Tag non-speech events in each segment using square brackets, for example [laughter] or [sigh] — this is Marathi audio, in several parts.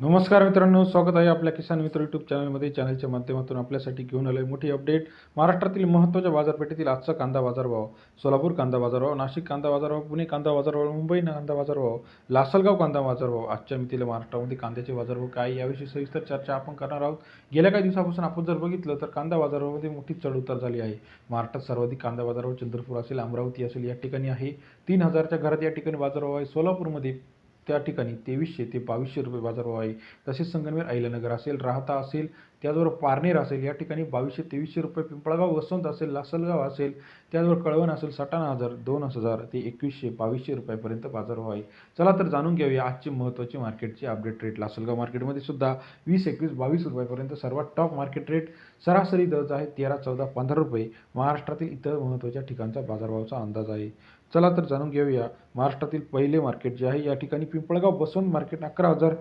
नमस्कार मित्रांनो स्वागत आहे आपल्या किसान मित्र यूट्यूब चॅनलमध्ये चॅनलच्या माध्यमातून आपल्यासाठी घेऊन आलं आहे मोठी अपडेट महाराष्ट्रातील महत्त्वाच्या बाजारपेठेतील आजचा कांदा बाजारभाव सोलापूर कांदा बाजारभाव नाशिक कांदा बाजारभाव पुणे कांदा बाजारभाव मुंबई कांदा बाजारभाव लासलगाव कांदा बाजारभाव आजच्या मितीला महाराष्ट्रामध्ये कांद्याचे बाजारभाव काय याविषयी सविस्तर चर्चा आपण करणार आहोत. गेल्या काही दिवसापासून आपण जर बघितलं तर कांदा बाजारभावामध्ये मोठी चढउतार झाली आहे. महाराष्ट्रात सर्वाधिक कांदा बाजारभाव चंद्रपूर असेल अमरावती असेल या ठिकाणी आहे. तीन हजारच्या घरात या ठिकाणी बाजारभाव आहे. सोलापूरमध्ये त्या ठिकाणी तेवीसशे ते बावीसशे रुपये बाजारभाव आहे. तसेच संगमनेर अहिल्यानगर असेल राहता असेल त्याचबरोबर पारनेर असेल या ठिकाणी बावीसशे तेवीसशे रुपये पिंपळगाव वसंत असेल लासलगाव असेल त्याचबरोबर कळवण असेल सटाणा हजार दोन हजार ते एकवीसशे बावीसशे रुपयापर्यंत बाजारभाव आहे. चला तर जाणून घेऊया आजचे महत्त्वाचे मार्केटची अपडेट रेट लासलगाव मार्केटमध्ये सुद्धा वीस एकवीस बावीस रुपयापर्यंत सर्वात टॉप मार्केट रेट सरासरी दर आहे तेरा चौदा पंधरा रुपये. महाराष्ट्रातील इतर महत्त्वाच्या ठिकाणचा बाजारभावाचा अंदाज आहे. चला तर जाणून घेऊया महाराष्ट्रातील पहिले मार्केट जे आहे. या ठिकाणी पिंपळगाव बसवंत मार्केट अकरा हजार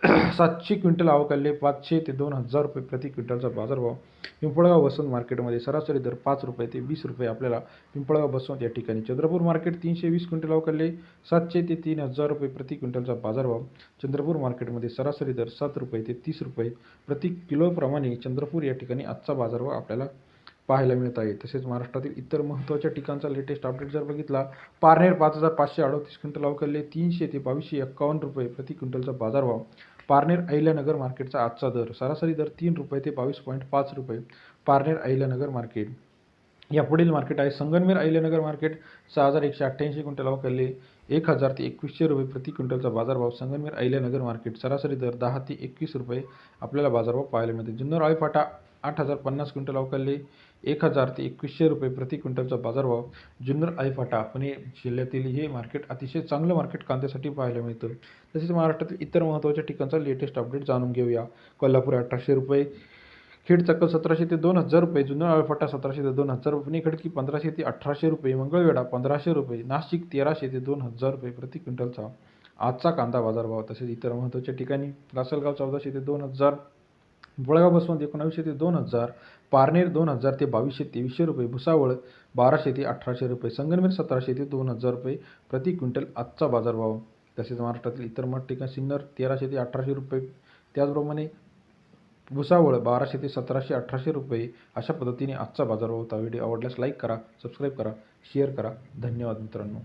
[clears throat] सातशे क्विंटल आवकाले पाचशे ते दोन हजार रुपये प्रति क्विंटलचा बाजारभाव पिंपळगाव बसवंत मार्केटमध्ये सरासरी दर पाच रुपये ते वीस रुपये आपल्याला पिंपळगाव बसवंत या ठिकाणी चंद्रपूर मार्केट तीनशे वीस क्विंटल आवकाले सातशे ते तीन हजार रुपये प्रति क्विंटलचा बाजारभाव चंद्रपूर मार्केटमध्ये सरासरी दर सात रुपये ते तीस रुपये प्रति किलोप्रमाणे चंद्रपूर या ठिकाणी आजचा बाजारभाव आपल्याला पाहायला मिळत आहे. तसेच महाराष्ट्रातील इतर महत्त्वाच्या ठिकाणचा लेटेस्ट अपडेट जर बघितला पारनेर पाच हजार पाचशे अडतीस क्विंटल अवकलले तीनशे ते बावीसशे एक्कावन्न रुपये प्रति क्विंटलचा बाजारभाव. पारनेर अहिल्यानगर मार्केटचा आजचा दर सरासरी दर तीन रुपये ते बावीस पॉईंट पाच रुपये. पारनेर अहिल्यानगर मार्केट. या पुढील मार्केट आहे. संगनमेर अहिल्यानगर मार्केट सहा हजार एकशे अठ्ठ्याऐंशी क्विंटल अवकाले एक हजार ते एकवीसशे रुपये प्रति क्विंटलचा बाजारभाव संगनमेर अहिल्यानगर मार्केट. सरासरी दर दहा ते एकवीस रुपये आपल्याला बाजारभाव पाहायला मिळते. जुन्नर आळीफाटा आठ हजार पन्नास क्विंटल अवकलले एक हजार ते एकवीसशे रुपये प्रति क्विंटलचा बाजारभाव. जुन्नर आळीफाटा पुणे जिल्ह्यातील हे मार्केट अतिशय चांगलं मार्केट कांद्यासाठी पाहायला मिळतं. तसेच महाराष्ट्रातील इतर महत्त्वाच्या ठिकाणचा लेटेस्ट अपडेट जाणून घेऊया. कोल्हापूर अठराशे रुपये खेड चक्कल सतराशे ते दोन हजार रुपये जुन्नर आळफाटा सतराशे ते दोन हजार रुपये खडकी पंधराशे ते अठराशे रुपये मंगळवेढा पंधराशे रुपये नाशिक तेराशे ते दोन हजार रुपये प्रति क्विंटलचा आजचा कांदा बाजारभाव. तसेच इतर महत्त्वाच्या ठिकाणी लासलगाव चौदाशे ते दोन हजार बुळगाव बसवंत एकोणावीसशे ते दोन हजार पारनेर दोन हजार ते बावीसशे तेवीसशे रुपये भुसावळ बाराशे ते अठराशे रुपये संगमनेर सतराशे ते दोन हजार रुपये प्रति क्विंटल आजचा बाजारभाव तसेच महाराष्ट्रातील इतर मठ ठिकाण सिन्नर तेराशे ते अठराशे रुपये. त्याचप्रमाणे भुसावळ बाराशे ते सतराशे अठराशे रुपये अशा पद्धतीने आजचा बाजारभाव होता. व्हिडिओ आवडल्यास लाईक करा सबस्क्राईब करा शेअर करा. धन्यवाद मित्रांनो.